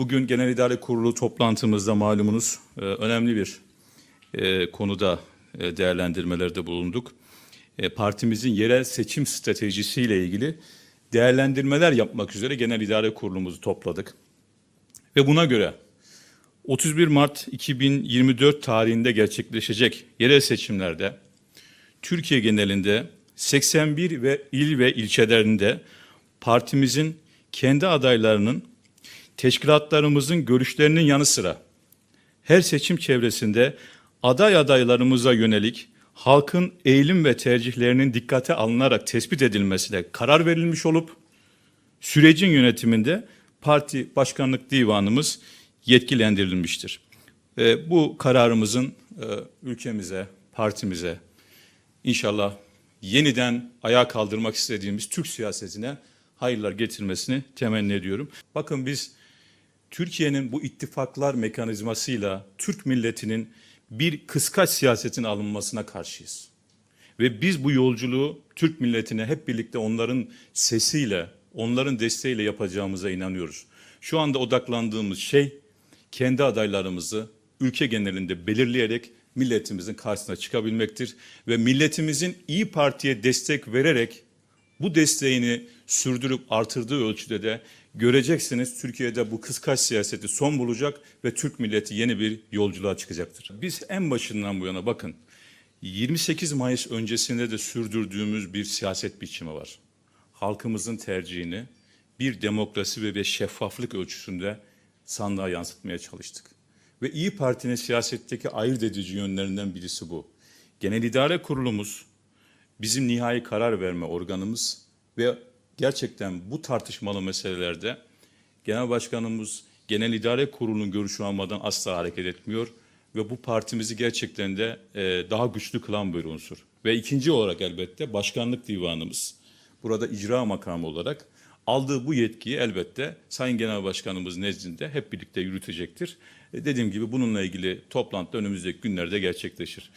Bugün Genel İdare Kurulu toplantımızda malumunuz e, önemli bir e, konuda e, değerlendirmelerde bulunduk. Partimizin yerel seçim stratejisiyle ilgili değerlendirmeler yapmak üzere Genel İdare Kurulumuzu topladık. Ve buna göre 31 Mart 2024 tarihinde gerçekleşecek yerel seçimlerde Türkiye genelinde 81 ve il ve ilçelerinde partimizin kendi adaylarının teşkilatlarımızın görüşlerinin yanı sıra her seçim çevresinde aday adaylarımıza yönelik halkın eğilim ve tercihlerinin dikkate alınarak tespit edilmesine karar verilmiş olup sürecin yönetiminde parti başkanlık divanımız yetkilendirilmiştir. Ve bu kararımızın e, ülkemize, partimize inşallah yeniden ayağa kaldırmak istediğimiz Türk siyasetine hayırlar getirmesini temenni ediyorum. Bakın biz Türkiye'nin bu ittifaklar mekanizmasıyla Türk milletinin bir kıskaç siyasetin alınmasına karşıyız. Ve biz bu yolculuğu Türk milletine hep birlikte onların sesiyle, onların desteğiyle yapacağımıza inanıyoruz. Şu anda odaklandığımız şey kendi adaylarımızı ülke genelinde belirleyerek milletimizin karşısına çıkabilmektir ve milletimizin İyi Parti'ye destek vererek bu desteğini sürdürüp artırdığı ölçüde de göreceksiniz Türkiye'de bu kıskaç siyaseti son bulacak ve Türk milleti yeni bir yolculuğa çıkacaktır. Biz en başından bu yana bakın 28 Mayıs öncesinde de sürdürdüğümüz bir siyaset biçimi var. Halkımızın tercihini bir demokrasi ve bir şeffaflık ölçüsünde sandığa yansıtmaya çalıştık. Ve İyi Parti'nin siyasetteki ayırt edici yönlerinden birisi bu. Genel İdare Kurulumuz bizim nihai karar verme organımız ve gerçekten bu tartışmalı meselelerde Genel Başkanımız Genel İdare Kurulu'nun görüşü almadan asla hareket etmiyor ve bu partimizi gerçekten de e, daha güçlü kılan bir unsur. Ve ikinci olarak elbette Başkanlık Divanımız burada icra makamı olarak aldığı bu yetkiyi elbette Sayın Genel Başkanımız nezdinde hep birlikte yürütecektir. E, dediğim gibi bununla ilgili toplantı önümüzdeki günlerde gerçekleşir.